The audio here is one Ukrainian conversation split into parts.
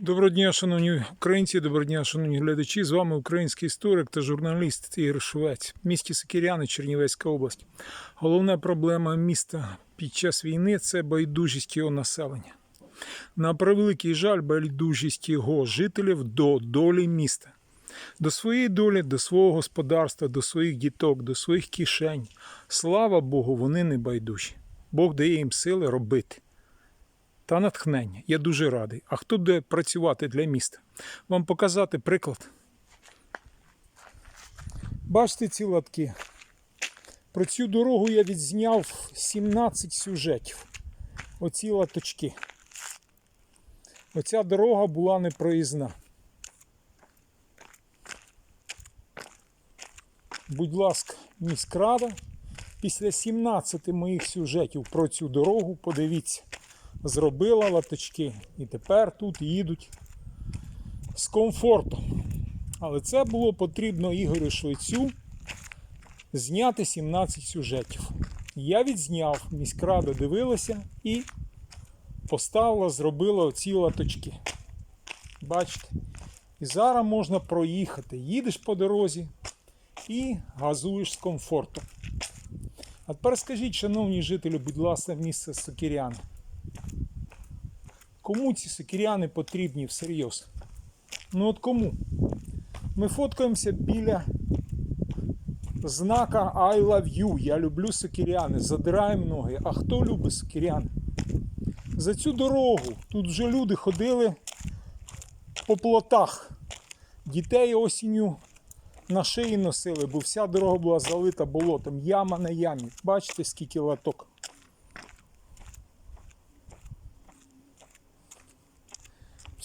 Доброго дня, шановні українці, доброго дня, шановні глядачі. З вами український історик та журналіст Ігор Швець. Місті Сокиряни, Чернівецька область. Головна проблема міста під час війни це байдужість його населення. На превеликий жаль, байдужість його жителів до долі міста. До своєї долі, до свого господарства, до своїх діток, до своїх кишень. Слава Богу, вони не байдужі. Бог дає їм сили робити та натхнення. Я дуже радий. А хто буде працювати для міста? Вам показати приклад. Бачите ці латки. Про цю дорогу я відзняв 17 сюжетів. Оці латочки. Оця дорога була непроїзна. Будь ласка, міськрада. Після 17 моїх сюжетів про цю дорогу, подивіться, зробила латочки. І тепер тут їдуть з комфортом. Але це було потрібно Ігорю Швецю зняти 17 сюжетів. Я відзняв, міськрада дивилася і поставила, зробила оці латочки. Бачите? І зараз можна проїхати. Їдеш по дорозі і газуєш з комфортом. А тепер скажіть, шановні жителі, будь ласка, місце Сокиряни. Кому ці сокиряни потрібні всерйоз? Ну от кому? Ми фоткаємося біля знака I love you. Я люблю сокиряни. Задираємо ноги. А хто любить сокиряни? За цю дорогу тут вже люди ходили по плотах. Дітей осінню на шиї носили, бо вся дорога була залита болотом. Яма на ямі. Бачите, скільки латок.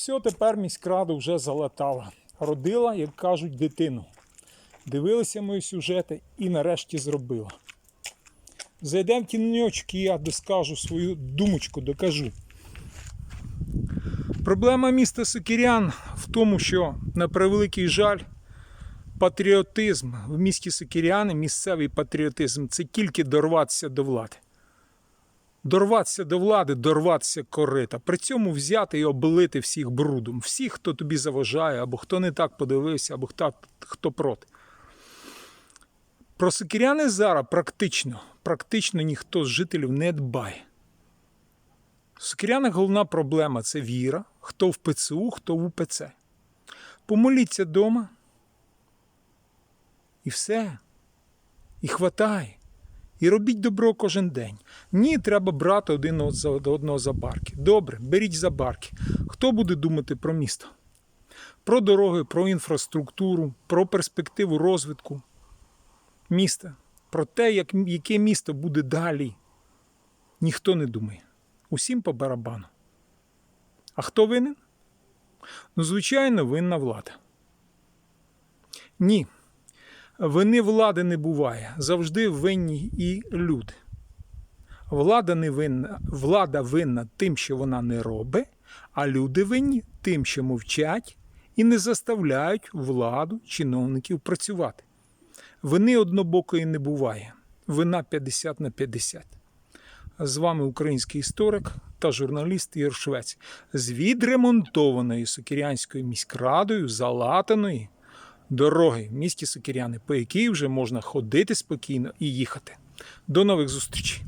Все, тепер міськрада вже залатала. Родила, як кажуть, дитину. Дивилися мої сюжети і нарешті зробила. Зайдемо в тіньочок і я доскажу свою думочку, докажу. Проблема міста Сокирян в тому, що на превеликий жаль, патріотизм в місті Сокиряни, місцевий патріотизм це тільки дорватися до влади. Дорватися до влади, дорватися корита. При цьому взяти і облити всіх брудом. Всіх, хто тобі заважає, або хто не так подивився, або хто, хто проти. Про сокиряни зараз практично, практично ніхто з жителів не дбає. В Сокирянах головна проблема це віра, хто в ПЦУ, хто в УПЦ. Помоліться вдома. І все. І хватає. І робіть добро кожен день. Ні, треба брати один одного за барки. Добре, беріть за барки. Хто буде думати про місто? Про дороги, про інфраструктуру, про перспективу розвитку міста, про те, як, яке місто буде далі. Ніхто не думає. Усім по барабану. А хто винен? Ну, звичайно, винна влада. Ні. Вини влади не буває. Завжди винні і люди. Влада не винна, влада винна тим, що вона не робить, а люди винні тим, що мовчать і не заставляють владу чиновників працювати. Вини однобокої не буває. Вина 50 на 50. З вами український історик та журналіст Ігор Швець з відремонтованої Сокирянською міськрадою залатаної дороги в місті Сокиряни, по якій вже можна ходити спокійно і їхати. До нових зустрічей!